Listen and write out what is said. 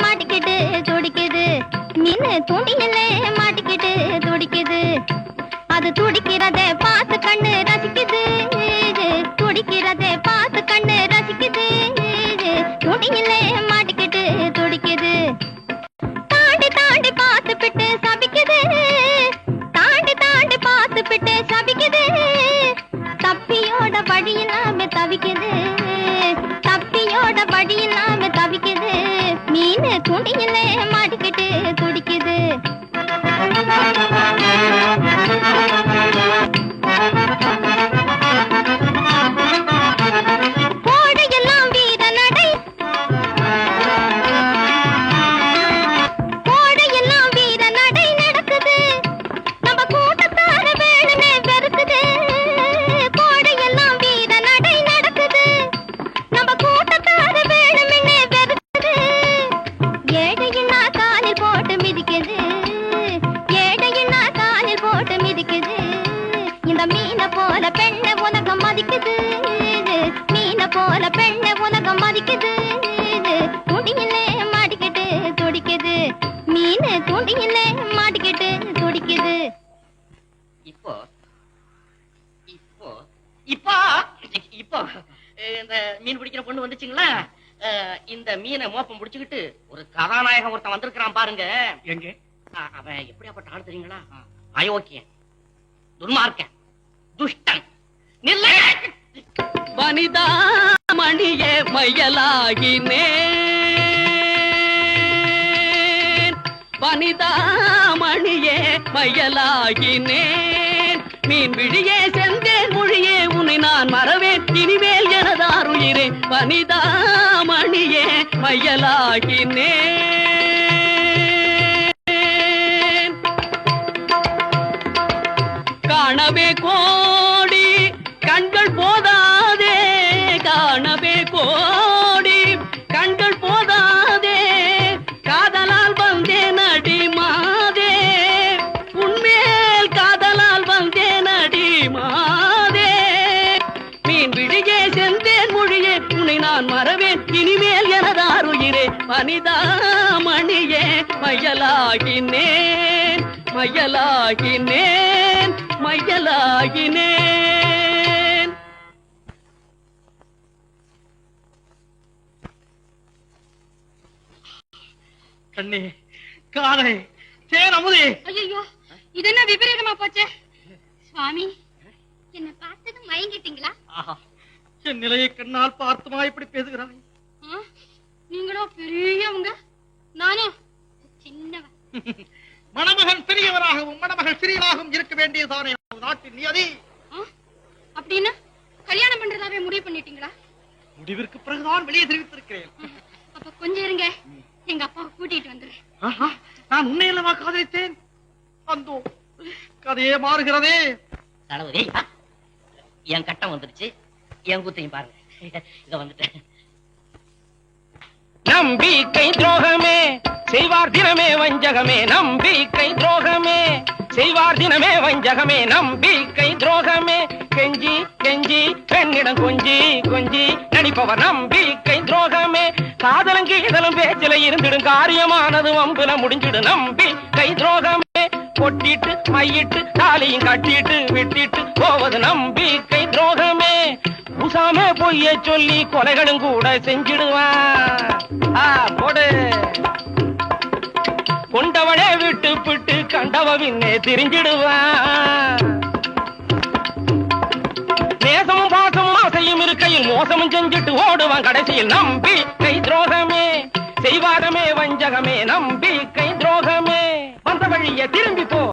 மாட்டிக்கிட்டு துடிக்குது. மீன் தூண்டில மாட்டிக்கிட்டு துடிக்குது. அது துடிக்கிறதை பார்த்து கண்ணு ரசிக்குது. முடியல மாட்டிக்கிட்டு துடிக்குது? போல பெண்ணை உலகம் மதிக்குது. துணியிலே மாட்டிக்கிட்டு துடிக்குது. மீன் துண்டியிலே மாட்டிக்கிட்டு துடிக்குது. இப்போ இப்போ இப்போ இந்த மீன் பிடிக்கிற பொண்ணு வந்துச்சுங்களா? இந்த மீனை மோப்பம் பிடிச்சுக்கிட்டு ஒரு கதாநாயகன் ஒருத்தன் வந்திருக்கிறான் பாருங்க. எங்க? அவன் எப்படியாப்பட்ட ஆள் தெரியுங்களா? அயோக்கியன் துன்மார்க்கன் துஷ்டன் நில்ல வனிதா மணியே மையலாகினேன். வனிதா மணியே மையலாகினேன். மீன் விழியே செந்தேன் மொழியே உன்னை நான் மறவேன். இனிமேல் எனதாருயிரே. வனிதா மணியே மையலாகினேன். காணவே கோ நான் மறவேன். இனிமேல் எனதாருயிரே மனிதா மணியே மையலாகினேன் மையலாகினேன் மையலாகினேன். கண்ணே காதலை தேன் அமுதே. ஐயோ இது என்ன விபரீதமா போச்சே? சுவாமி என்ன பார்த்தது மயங்கிட்டீங்களா? ஆஹா. என் நிலையை கண்ணால் பார்த்துமா? இப்படி பேசுகிறாய்? நீங்களோ பெரியவங்க. நானும் சின்னவன். மணமகன் பெரியவராகவும் மணமகள் சிறியவராகவும் இருக்க வேண்டியதுதானே? நமது நாட்டின் நியதி? அப்படின்னா கல்யாணம் பண்றதாவே முடிவு பண்ணிட்டீங்களா? முடிவிற்கு பிறகுதான் வெளியே தெரிவித்திருக்கிறேன். அப்ப கொஞ்சம் இருங்க. எங்க அப்பாவை கூட்டிட்டு வந்துடுறேன். நான் உன்னை அல்லவா காதலித்தேன்? அந்தோ கதையே மாறுகிறதே. என் கட்டம் வந்துருச்சு. என் குத்தையும் பாருங்க. இத வந்துட்டேன். நம்பிக்கை துரோகமே செய்வார் தினமே வஞ்சகமே. நம்பிக்கை துரோகமே செய்வார் தினமே வஞ்சகமே. நம்பிக்கை துரோகமே. கெஞ்சி கெஞ்சி பெண்ணிடம் கொஞ்சி கொஞ்சி நடிப்பவர் நம்பிக்கை துரோகமே. காதலும் கீதலும் பேச்சில இருந்துடும் காரியமானது வம்புல முடிஞ்சிடும். நம்பிக்கை துரோகமே. கொட்டிட்டு மையிட்டு தாலியும் கட்டிட்டு விட்டிட்டு போவது நம்பிக்கை துரோகமே. உசாம பொய்ய சொல்லி கொலைகளும் கூட செஞ்சிடுவான். ஆ, போடு. கொண்டவனே விட்டு பிட்டு கண்டவவின்னே திரிஞ்சிடுவான். நேசமும் பாசமும் ஆசையும் இருக்கையில் மோசமும் செஞ்சுட்டு ஓடுவான். கடைசியில் நம்பி கை துரோகமே. செய்வாரமே வஞ்சகமே. நம்பி கை துரோகமே. வந்த வழிய திரும்பி போ.